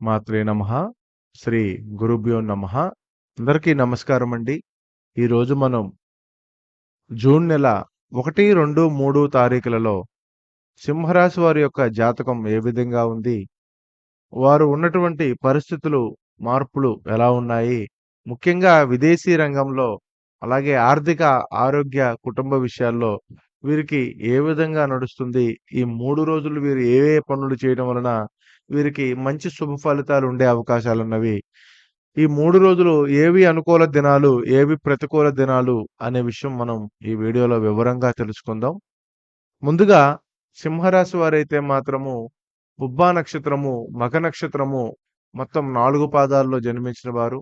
మాత్రే నమ. శ్రీ గురుభ్యో నమ. అందరికీ నమస్కారం అండి ఈరోజు మనం జూన్ నెల ఒకటి రెండు మూడు తారీఖులలో సింహరాశి వారి యొక్క జాతకం ఏ విధంగా ఉంది? వారు ఉన్నటువంటి పరిస్థితులు మార్పులు ఎలా ఉన్నాయి? ముఖ్యంగా విదేశీ రంగంలో అలాగే ఆర్థిక ఆరోగ్య కుటుంబ విషయాల్లో వీరికి ఏ విధంగా నడుస్తుంది? ఈ మూడు రోజులు వీరు ఏ ఏ పనులు చేయడం వలన వీరికి మంచి శుభ ఫలితాలు ఉండే అవకాశాలు ఉన్నవి ఈ మూడు రోజులు ఏవి అనుకూల దినాలు ఏవి ప్రతికూల దినాలు అనే విషయం మనం ఈ వీడియోలో వివరంగా తెలుసుకుందాం. ముందుగా సింహరాశి వారైతే మాత్రము బుబ్బా నక్షత్రము మగ నక్షత్రము మొత్తం నాలుగు పాదాల్లో జన్మించిన వారు.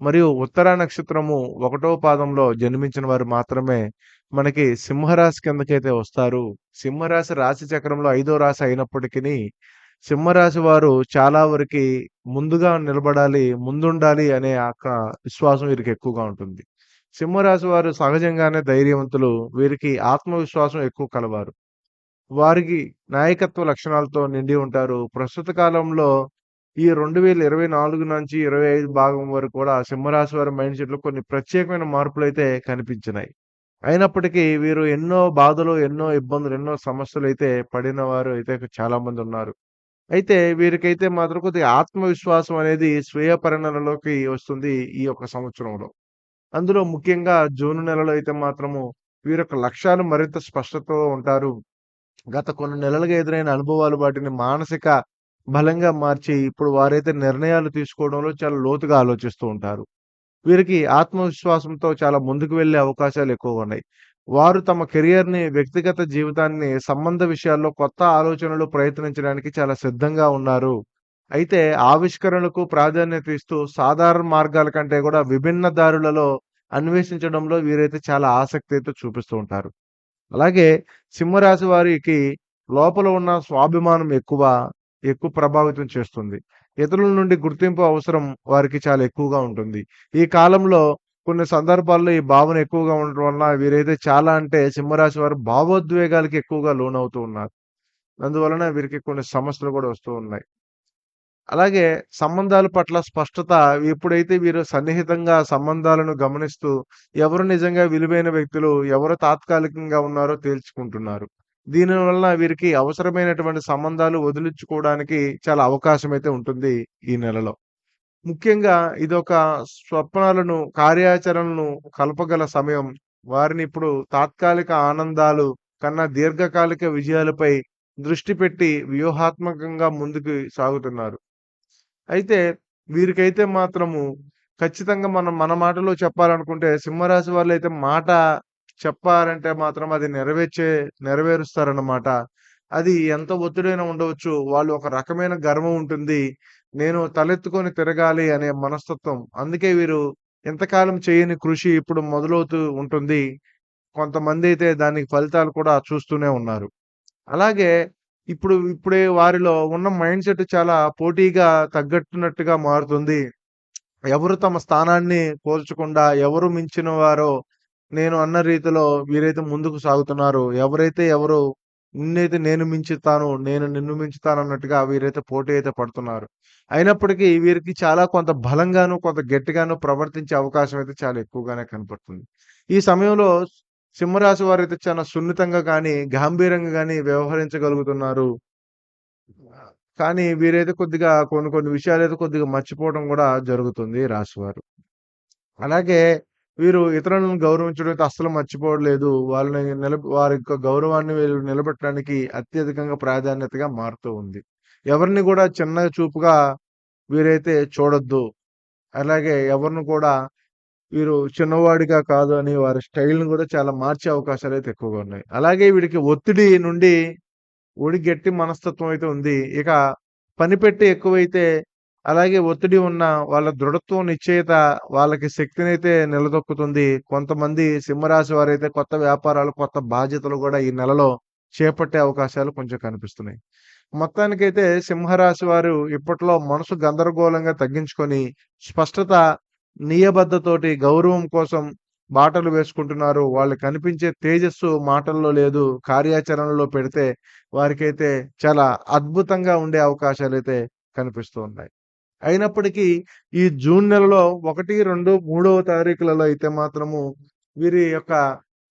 మరియు ఉత్తర నక్షత్రము ఒకటో పాదంలో జన్మించిన వారు మాత్రమే మనకి సింహరాశి కిందకైతే వస్తారు. సింహరాశి రాశి చక్రంలో ఐదో రాశి అయినప్పటికీ సింహరాశి వారు చాలా వరకు ముందుగా నిలబడాలి ముందుండాలి అనే యొక్క విశ్వాసం వీరికి ఎక్కువగా ఉంటుంది. సింహరాశి వారు సహజంగానే ధైర్యవంతులు వీరికి ఆత్మవిశ్వాసం ఎక్కువ కలవారు. వారికి నాయకత్వ లక్షణాలతో నిండి ఉంటారు. ప్రస్తుత కాలంలో ఈ రెండు వేల ఇరవై నాలుగు నుంచి ఇరవై ఐదు భాగం వరకు కూడా సింహరాశి వారి మైండ్ సెట్లో కొన్ని ప్రత్యేకమైన మార్పులు అయితే కనిపించినాయి. అయినప్పటికీ వీరు ఎన్నో బాధలు ఎన్నో ఇబ్బందులు ఎన్నో సమస్యలు అయితే పడిన వారు అయితే చాలా మంది ఉన్నారు. అయితే వీరికైతే మాత్రం కొద్దిగా ఆత్మవిశ్వాసం అనేది స్వీయ పరిణామలోకి వస్తుంది ఈ యొక్క సంవత్సరంలో. అందులో ముఖ్యంగా జూన్ నెలలో అయితే మాత్రము వీరి యొక్క లక్ష్యాలు మరింత స్పష్టతతో ఉంటారు. గత కొన్ని నెలలుగా ఎదురైన అనుభవాలు వాటిని మానసిక బలంగా మార్చి ఇప్పుడు వారైతే నిర్ణయాలు తీసుకోవడంలో చాలా లోతుగా ఆలోచిస్తూ ఉంటారు. వీరికి ఆత్మవిశ్వాసంతో చాలా ముందుకు వెళ్ళే అవకాశాలు ఎక్కువగా ఉన్నాయి. వారు తమ కెరియర్ని వ్యక్తిగత జీవితాన్ని సంబంధ విషయాల్లో కొత్త ఆలోచనలు ప్రయత్నించడానికి చాలా సిద్ధంగా ఉన్నారు. అయితే ఆవిష్కరణకు ప్రాధాన్యత ఇస్తూ సాధారణ మార్గాల కంటే కూడా విభిన్న దారులలో అన్వేషించడంలో వీరైతే చాలా ఆసక్తి అయితే చూపిస్తూ ఉంటారు. అలాగే సింహరాశి వారికి లోపల ఉన్న స్వాభిమానం ఎక్కువ ఎక్కువ ప్రభావితం చేస్తుంది. ఇతరుల నుండి గుర్తింపు అవసరం వారికి చాలా ఎక్కువగా ఉంటుంది. ఈ కాలంలో కొన్ని సందర్భాల్లో ఈ భావన ఎక్కువగా ఉండటం వలన వీరైతే చాలా అంటే సింహరాశి వారు భావోద్వేగాలకి ఎక్కువగా లోనవుతూ ఉన్నారు. అందువలన వీరికి కొన్ని సమస్యలు కూడా వస్తూ ఉన్నాయి. అలాగే సంబంధాల పట్ల స్పష్టత ఎప్పుడైతే వీరు సన్నిహితంగా సంబంధాలను గమనిస్తూ ఎవరు నిజంగా విలువైన వ్యక్తులు ఎవరు తాత్కాలికంగా ఉన్నారో తేల్చుకుంటున్నారు. దీనివల్ల వీరికి అవసరమైనటువంటి సంబంధాలు వదిలించుకోవడానికి చాలా అవకాశం అయితే ఉంటుంది ఈ నెలలో. ముఖ్యంగా ఇదొక స్వప్నాలను కార్యాచరణను కలపగల సమయం. వారిని ఇప్పుడు తాత్కాలిక ఆనందాలు కన్నా దీర్ఘకాలిక విజయాలపై దృష్టి పెట్టి వ్యూహాత్మకంగా ముందుకు సాగుతున్నారు. అయితే వీరికైతే మాత్రము ఖచ్చితంగా మనం మన మాటలో చెప్పాలనుకుంటే సింహరాశి వాళ్ళు అయితే మాట చెప్పారంటే మాత్రం అది నెరవేర్చే నెరవేరుస్తారన్నమాట. అది ఎంత ఒత్తిడైనా ఉండవచ్చు. వాళ్ళు ఒక రకమైన గర్వం ఉంటుంది. నేను తలెత్తుకొని తిరగాలి అనే మనస్తత్వం. అందుకే వీరు ఎంతకాలం చేయని కృషి ఇప్పుడు మొదలవుతూ ఉంటుంది. కొంతమంది అయితే దానికి ఫలితాలు కూడా చూస్తూనే ఉన్నారు. అలాగే ఇప్పుడు ఇప్పుడే వారిలో ఉన్న మైండ్ సెట్ చాలా పోటీగా తగ్గట్టున్నట్టుగా మారుతుంది. ఎవరు తమ స్థానాన్ని పోల్చకుండా ఎవరు మించిన వారో నేను అన్న రీతిలో వీరైతే ముందుకు సాగుతున్నారు. ఎవరైతే ఎవరు నిన్నైతే నేను మించుతాను నేను నిన్ను మించుతాను అన్నట్టుగా వీరైతే పోటీ అయితే పడుతున్నారు. అయినప్పటికీ వీరికి చాలా కొంత బలంగాను కొంత గట్టిగాను ప్రవర్తించే అవకాశం అయితే చాలా ఎక్కువగానే కనపడుతుంది. ఈ సమయంలో సింహరాశి వారు అయితే చాలా సున్నితంగా కానీ గాంభీరంగా కానీ వ్యవహరించగలుగుతున్నారు. కానీ వీరైతే కొద్దిగా కొన్ని కొన్ని విషయాలు అయితే కొద్దిగా మర్చిపోవడం కూడా జరుగుతుంది రాశివారు అలాగే వీరు ఇతరులను గౌరవించడం అస్సలు మర్చిపోవట్లేదు. వాళ్ళని నిల వారి యొక్క గౌరవాన్ని వీళ్ళు నిలబెట్టడానికి అత్యధికంగా ప్రాధాన్యతగా మారుతూ ఉంది. ఎవరిని కూడా చిన్న చూపుగా వీరైతే చూడొద్దు. అలాగే ఎవరిని కూడా వీరు చిన్నవాడిగా కాదు అని వారి స్టైల్ని కూడా చాలా మార్చే అవకాశాలు అయితే ఎక్కువగా ఉన్నాయి. అలాగే వీడికి ఒత్తిడి నుండి ఒడి గట్టి మనస్తత్వం అయితే ఉంది. ఇక పని పెట్టి ఎక్కువైతే అలాగే ఒత్తిడి ఉన్న వాళ్ళ దృఢత్వం నిశ్చయత వాళ్ళకి శక్తిని అయితే నిలదొక్కుతుంది. కొంతమంది సింహరాశి వారైతే కొత్త వ్యాపారాలు కొత్త బాధ్యతలు కూడా ఈ నెలలో చేపట్టే అవకాశాలు కొంచెం కనిపిస్తున్నాయి. మొత్తానికైతే సింహరాశి వారు ఇప్పట్లో మనసు గందరగోళంగా తగ్గించుకొని స్పష్టత నియబద్ధతోటి గౌరవం కోసం బాటలు వేసుకుంటున్నారు. వాళ్ళు కనిపించే తేజస్సు మాటల్లో లేదు కార్యాచరణలో పెడితే వారికైతే చాలా అద్భుతంగా ఉండే అవకాశాలు అయితే కనిపిస్తూ ఉన్నాయి. అయినప్పటికీ ఈ జూన్ నెలలో 1, 2, 3వ తారీఖులలో అయితే మాత్రము వీరి యొక్క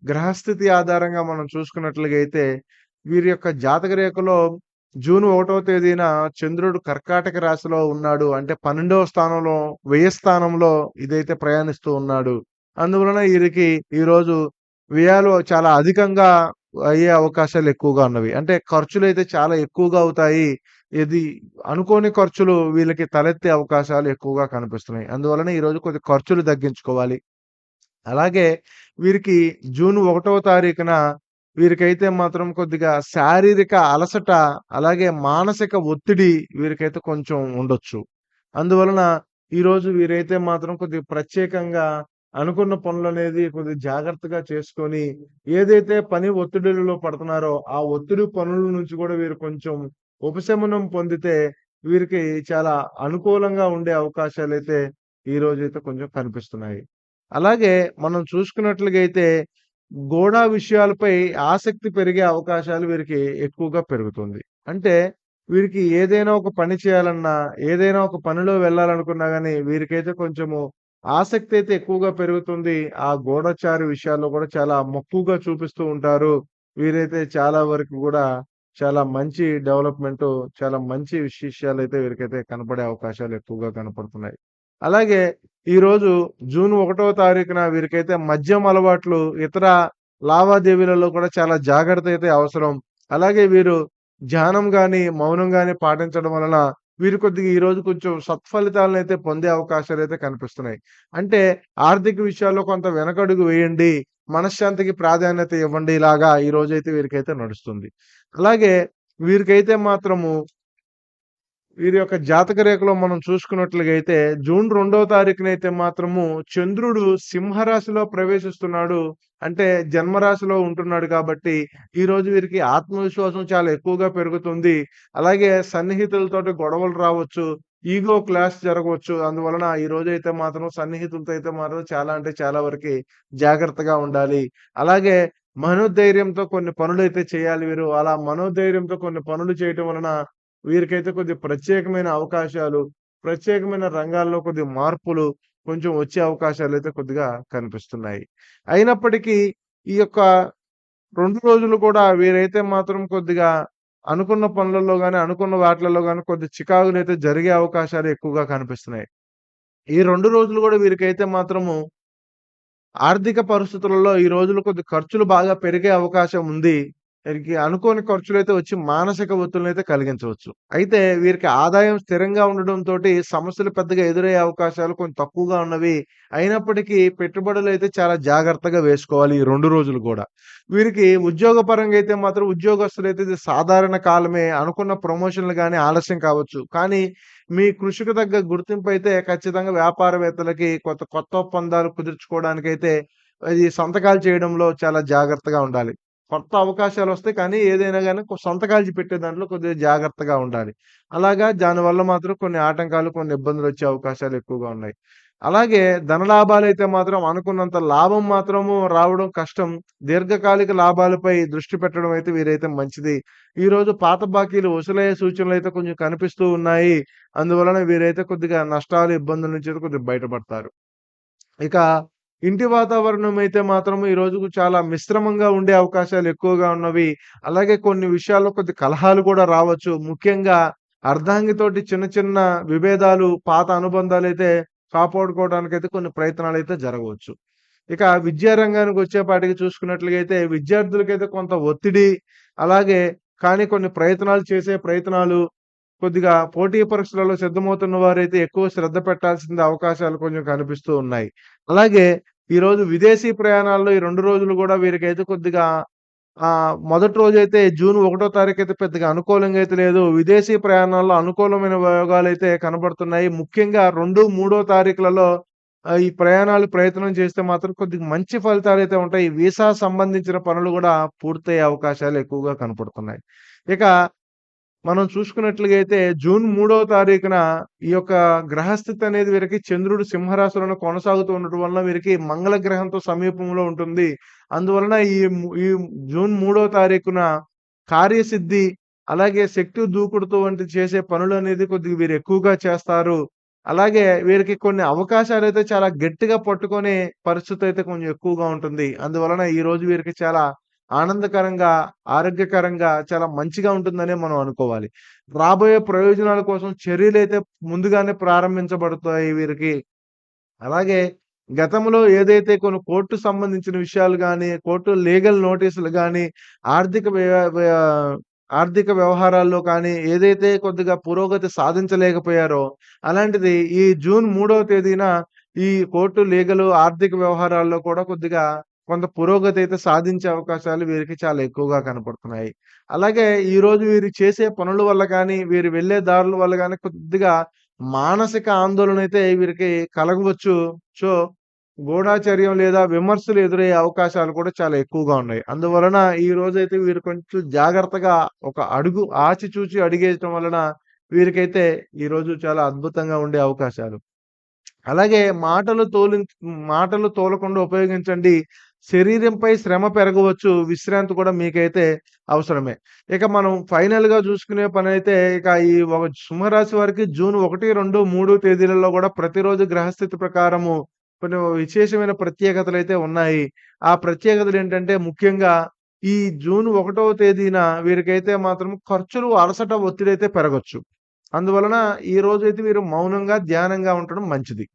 గ్రహస్థితి ఆధారంగా మనం చూసుకున్నట్లుగా అయితే వీరి యొక్క జాతక రేఖలో జూన్ ఒకటవ తేదీన చంద్రుడు కర్కాటక రాశిలో ఉన్నాడు. అంటే 12వ స్థానంలో వ్యయ స్థానంలో ఇదైతే ప్రయాణిస్తూ ఉన్నాడు. అందువలన వీరికి ఈరోజు వ్యయాలు చాలా అధికంగా అయ్యే అవకాశాలు ఎక్కువగా ఉన్నవి. అంటే ఖర్చులు అయితే చాలా ఎక్కువగా అవుతాయి. ఇది అనుకోని ఖర్చులు వీళ్ళకి తలెత్తే అవకాశాలు ఎక్కువగా కనిపిస్తున్నాయి. అందువలన ఈరోజు కొద్ది ఖర్చులు తగ్గించుకోవాలి. అలాగే వీరికి జూన్ ఒకటవ తారీఖున వీరికైతే మాత్రం కొద్దిగా శారీరక అలసట, అలాగే మానసిక ఒత్తిడి వీరికైతే కొంచెం ఉండొచ్చు. అందువలన ఈరోజు వీరైతే మాత్రం కొద్దిగా ప్రత్యేకంగా అనుకున్న పనులు అనేది కొద్దిగా జాగ్రత్తగా చేసుకొని, ఏదైతే పని ఒత్తిడిలో పడుతున్నారో, ఆ ఒత్తిడి పనుల నుంచి కూడా వీరు కొంచెం ఉపశమనం పొందితే వీరికి చాలా అనుకూలంగా ఉండే అవకాశాలు అయితే ఈ రోజు అయితే కొంచెం కనిపిస్తున్నాయి. అలాగే మనం చూసుకున్నట్లుగా అయితే గూఢ విషయాలపై ఆసక్తి పెరిగే అవకాశాలు వీరికి ఎక్కువగా పెరుగుతుంది. అంటే వీరికి ఏదైనా ఒక పని చేయాలన్నా, ఏదైనా ఒక పనిలో వెళ్ళాలనుకున్నా కానీ వీరికైతే కొంచెము ఆసక్తి అయితే ఎక్కువగా పెరుగుతుంది. ఆ గోడచారి విషయాల్లో కూడా చాలా మక్కువగా చూపిస్తూ ఉంటారు. వీరైతే చాలా వరకు కూడా చాలా మంచి డెవలప్మెంట్ చాలా మంచి విశేషాలు అయితే వీరికైతే కనపడే అవకాశాలు ఎక్కువగా కనపడుతున్నాయి. అలాగే ఈరోజు జూన్ ఒకటో తారీఖున వీరికైతే మద్యం అలవాట్లు, ఇతర లావాదేవీలలో కూడా చాలా జాగ్రత్త అయితే అవసరం. అలాగే వీరు ధ్యానం గాని, మౌనం గాని పాటించడం వలన వీరు కొద్దిగా ఈరోజు కొంచెం సత్ఫలితాలనైతే పొందే అవకాశాలు అయితే కనిపిస్తున్నాయి. అంటే ఆర్థిక విషయాల్లో కొంత వెనకడుగు వేయండి. మనశ్శాంతికి ప్రాధాన్యత ఇవ్వండి. ఇలాగా ఈ రోజైతే వీరికైతే నడుస్తుంది. అలాగే వీరికైతే మాత్రము వీరి యొక్క జాతక రేఖలో మనం చూసుకున్నట్లుగైతే జూన్ రెండవ తారీఖునైతే మాత్రము చంద్రుడు సింహరాశిలో ప్రవేశిస్తున్నాడు. అంటే జన్మరాశిలో ఉంటున్నాడు కాబట్టి ఈరోజు వీరికి ఆత్మవిశ్వాసం చాలా ఎక్కువగా పెరుగుతుంది. అలాగే సన్నిహితులతోటి గొడవలు రావచ్చు. ఈగో క్లాష్ జరగవచ్చు. అందువలన ఈ రోజైతే మాత్రం సన్నిహితులతో అయితే మాత్రం చాలా అంటే చాలా వరకు జాగ్రత్తగా ఉండాలి. అలాగే మనోధైర్యంతో కొన్ని పనులు అయితే చేయాలి వీరు. అలా మనోధైర్యంతో కొన్ని పనులు చేయటం వలన వీరికైతే కొద్దిగా ప్రత్యేకమైన అవకాశాలు, ప్రత్యేకమైన రంగాల్లో కొద్దిగా మార్పులు కొంచెం వచ్చే అవకాశాలు అయితే కొద్దిగా కనిపిస్తున్నాయి. అయినప్పటికీ ఈ యొక్క రెండు రోజులు కూడా వీరైతే మాత్రం కొద్దిగా అనుకున్న పనులలో కానీ అనుకున్న వాటిలలో కానీ కొద్ది చికాకులైతే జరిగే అవకాశాలు ఎక్కువగా కనిపిస్తున్నాయి. ఈ రెండు రోజులు కూడా వీరికైతే మాత్రము ఆర్థిక పరిస్థితులలో ఈ రోజులు కొద్ది ఖర్చులు బాగా పెరిగే అవకాశం ఉంది. వీరికి అనుకోని ఖర్చులు అయితే వచ్చి మానసిక ఒత్తిడినైతే కలిగించవచ్చు. అయితే వీరికి ఆదాయం స్థిరంగా ఉండడంతో సమస్యలు పెద్దగా ఎదురయ్యే అవకాశాలు కొంచెం తక్కువగా ఉన్నవి. అయినప్పటికీ పెట్టుబడులు అయితే చాలా జాగ్రత్తగా వేసుకోవాలి ఈ రెండు రోజులు కూడా వీరికి ఉద్యోగపరంగా అయితే మాత్రం ఉద్యోగస్తులు ఇది సాధారణ కాలమే. అనుకున్న ప్రమోషన్‌లు కానీ ఆలస్యం కావచ్చు. కానీ మీ కృషికి తగ్గ గుర్తింపు అయితే ఖచ్చితంగా వ్యాపారవేత్తలకి కొత్త కొత్త ఒప్పందాలు కుదుర్చుకోవడానికైతే ఇది సంతకాలు చేయడంలో చాలా జాగ్రత్తగా ఉండాలి. కొత్త అవకాశాలు వస్తాయి కానీ ఏదైనా కానీ సొంత సంతకాలు పెట్టే దాంట్లో కొద్దిగా జాగ్రత్తగా ఉండాలి. అలాగా దానివల్ల మాత్రం కొన్ని ఆటంకాలు, కొన్ని ఇబ్బందులు వచ్చే అవకాశాలు ఎక్కువగా ఉన్నాయి. అలాగే ధనలాభాలైతే మాత్రం అనుకున్నంత లాభం మాత్రము రావడం కష్టం. దీర్ఘకాలిక లాభాలపై దృష్టి పెట్టడం అయితే వీరైతే మంచిది. ఈరోజు పాత బాకీలు వసూలయ్యే సూచనలు అయితే కొంచెం కనిపిస్తూ ఉన్నాయి. అందువలన వీరైతే కొద్దిగా నష్టాలు, ఇబ్బందుల నుంచి కొద్దిగా బయటపడతారు. ఇక ఇంటి వాతావరణం అయితే మాత్రం ఈ రోజుకు చాలా మిశ్రమంగా ఉండే అవకాశాలు ఎక్కువగా ఉన్నవి. అలాగే కొన్ని విషయాల్లో కొద్ది కలహాలు కూడా రావచ్చు. ముఖ్యంగా అర్ధాంగితోటి చిన్న చిన్న విభేదాలు, పాత అనుబంధాలైతే అయితే కొన్ని ప్రయత్నాలు అయితే జరగవచ్చు. ఇక విద్యారంగానికి వచ్చేపాటికి చూసుకున్నట్లయితే అయితే విద్యార్థులకైతే కొంత ఒత్తిడి, అలాగే కానీ కొన్ని ప్రయత్నాలు చేసే ప్రయత్నాలు, కొద్దిగా పోటీ పరీక్షలలో సిద్ధమవుతున్న వారైతే ఎక్కువ శ్రద్ధ పెట్టాల్సిన అవకాశాలు కొంచెం కనిపిస్తూ ఉన్నాయి. అలాగే ఈరోజు విదేశీ ప్రయాణాల్లో ఈ రెండు రోజులు కూడా వీరికైతే కొద్దిగా ఆహ్, మొదటి రోజైతే జూన్ 1 తారీఖైతే పెద్దగా అనుకూలంగా అయితే లేదు. విదేశీ ప్రయాణాల్లో అనుకూలమైన యోగాలైతే కనబడుతున్నాయి. ముఖ్యంగా 2, 3 తారీఖులలో ఈ ప్రయాణాలు ప్రయత్నం చేస్తే మాత్రం కొద్దిగా మంచి ఫలితాలు అయితే ఉంటాయి. వీసా సంబంధించిన పనులు కూడా పూర్తయ్యే అవకాశాలు ఎక్కువగా కనపడుతున్నాయి. ఇక మనం చూసుకున్నట్లుగైతే జూన్ మూడవ తారీఖున ఈ యొక్క గ్రహస్థితి అనేది వీరికి చంద్రుడు సింహరాశులను కొనసాగుతూ ఉండటం వలన వీరికి మంగళ గ్రహంతో సమీపంలో ఉంటుంది. అందువలన ఈ ఈ జూన్ మూడవ తారీఖున కార్యసిద్ధి, అలాగే శక్తి దూకుడుతో వంటి చేసే పనులు అనేది కొద్దిగా వీరు ఎక్కువగా చేస్తారు. అలాగే వీరికి కొన్ని అవకాశాలు అయితే చాలా గట్టిగా పట్టుకునే పరిస్థితి అయితే కొంచెం ఎక్కువగా ఉంటుంది. అందువలన ఈ రోజు వీరికి చాలా ఆనందకరంగా, ఆరోగ్యకరంగా చాలా మంచిగా ఉంటుందనే మనం అనుకోవాలి. రాబోయే ప్రయోజనాల కోసం చర్యలు అయితే ముందుగానే ప్రారంభించబడతాయి వీరికి. అలాగే గతంలో ఏదైతే కొన్ని కోర్టు సంబంధించిన విషయాలు కానీ కోర్టు లీగల్ నోటీసులు కానీ ఆర్థిక వ్య ఆర్థిక వ్యవహారాల్లో కానీ ఏదైతే కొద్దిగా పురోగతి సాధించలేకపోయారో, అలాంటిది ఈ జూన్ మూడవ తేదీన ఈ కోర్టు లీగలు, ఆర్థిక వ్యవహారాల్లో కూడా కొద్దిగా కొంత పురోగతి అయితే సాధించే అవకాశాలు వీరికి చాలా ఎక్కువగా కనపడుతున్నాయి. అలాగే ఈరోజు వీరు చేసే పనుల వల్ల కానీ వీరు వెళ్ళే దారుల వల్ల కానీ కొద్దిగా మానసిక ఆందోళన అయితే వీరికి కలగవచ్చు. సో, గూఢాచర్యం లేదా విమర్శలు ఎదురయ్యే అవకాశాలు కూడా చాలా ఎక్కువగా ఉన్నాయి. అందువలన ఈ రోజైతే వీరు కొంచెం జాగ్రత్తగా ఒక అడుగు ఆచిచూచి అడిగేయటం వలన వీరికైతే ఈరోజు చాలా అద్భుతంగా ఉండే అవకాశాలు. అలాగే మాటలు తోలి మాటలు తోలకుండా ఉపయోగించండి. శరీరంపై శ్రమ పెరగవచ్చు. విశ్రాంతి కూడా మీకైతే అవసరమే. ఇక మనం ఫైనల్‌గా చూసుకునే పనైతే ఇక ఈ ఒక సింహరాశి వారికి జూన్ 1, 2, 3 తేదీలలో కూడా ప్రతిరోజు గ్రహస్థితి ప్రకారము కొన్ని విశేషమైన ప్రత్యేకతలు అయితే ఉన్నాయి. ఆ ప్రత్యేకతలు ఏంటంటే ముఖ్యంగా ఈ జూన్ ఒకటవ తేదీన వీరికైతే మాత్రం ఖర్చులు, అలసట, ఒత్తిడి అయితే పెరగచ్చు అందువలన ఈ రోజైతే వీరు మౌనంగా, ధ్యానంగా ఉండడం మంచిది.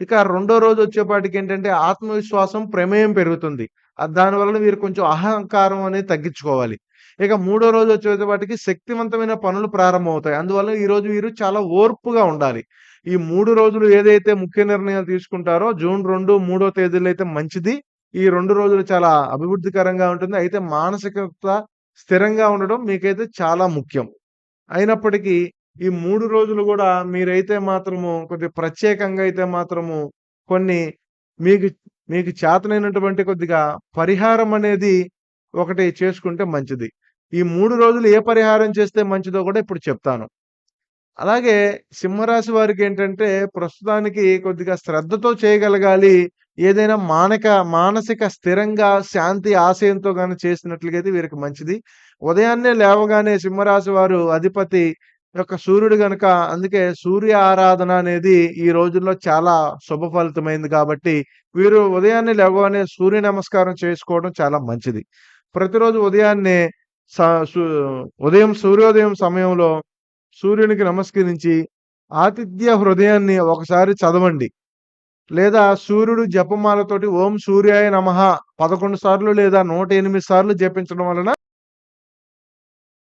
ఇక రెండో రోజు వచ్చేపాటికి ఏంటంటే ఆత్మవిశ్వాసం, ప్రమేయం పెరుగుతుంది. దానివల్ల దానివలన కొంచెం అహంకారం అనేది తగ్గించుకోవాలి. ఇక మూడో రోజు వచ్చేపాటికి శక్తివంతమైన పనులు ప్రారంభమవుతాయి. అందువల్ల ఈరోజు మీరు చాలా ఓర్పుగా ఉండాలి. ఈ మూడు రోజులు ఏదైతే ముఖ్య నిర్ణయాలు తీసుకుంటారో జూన్ రెండు మూడో తేదీలు అయితే మంచిది. ఈ రెండు రోజులు చాలా అభివృద్ధికరంగా ఉంటుంది. అయితే మానసికత స్థిరంగా ఉండడం మీకైతే చాలా ముఖ్యం. అయినప్పటికీ ఈ మూడు రోజులు కూడా మీరైతే మాత్రము కొద్ది ప్రత్యేకంగా అయితే మాత్రము కొన్ని మీకు మీకు చేతనైనటువంటి కొద్దిగా పరిహారం అనేది ఒకటి చేసుకుంటే మంచిది. ఈ మూడు రోజులు ఏ పరిహారం చేస్తే మంచిదో కూడా ఇప్పుడు చెప్తాను. అలాగే సింహరాశి వారికి ఏంటంటే ప్రస్తుతానికి కొద్దిగా శ్రద్ధతో చేయగలగాలి. ఏదైనా మానక మానసిక స్థిరంగా శాంతి ఆశయంతో గాని చేసినట్లయితే వీరికి మంచిది. ఉదయాన్నే లేవగానే సింహరాశి వారు అధిపతి యొక్క సూర్యుడు కనుక అందుకే సూర్య ఆరాధన అనేది ఈ రోజుల్లో చాలా శుభ ఫలితమైంది కాబట్టి వీరు ఉదయాన్నే లేవగానే సూర్య నమస్కారం చేసుకోవడం చాలా మంచిది. ప్రతిరోజు ఉదయాన్నే స ఉదయం సూర్యోదయం సమయంలో సూర్యునికి నమస్కరించి ఆతిథ్య హృదయాన్ని ఒకసారి చదవండి. లేదా సూర్యుడు జపమాలతోటి ఓం సూర్యాయ నమః 11 సార్లు లేదా 108 సార్లు జపించడం వలన